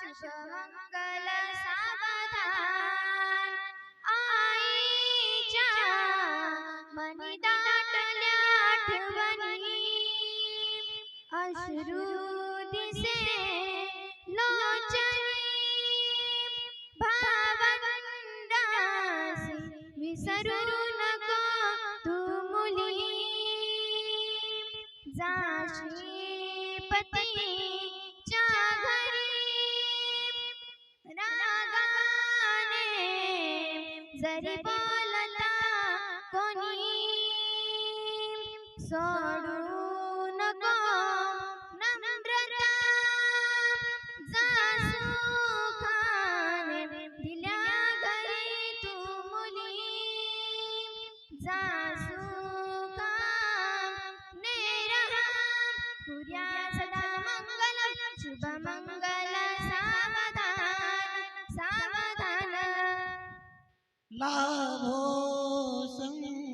শুভমঙ্গল সাবধান আই যা মনিদাটলে আঠবনি অশ্রু দিশে লোচনি ভাবন্দাস বিসরু নগো তুমুলি যাশি जरी बोलता कोणी सोडू नको नम्रता जा दिल्या घरी तू मुली जा लाभो संग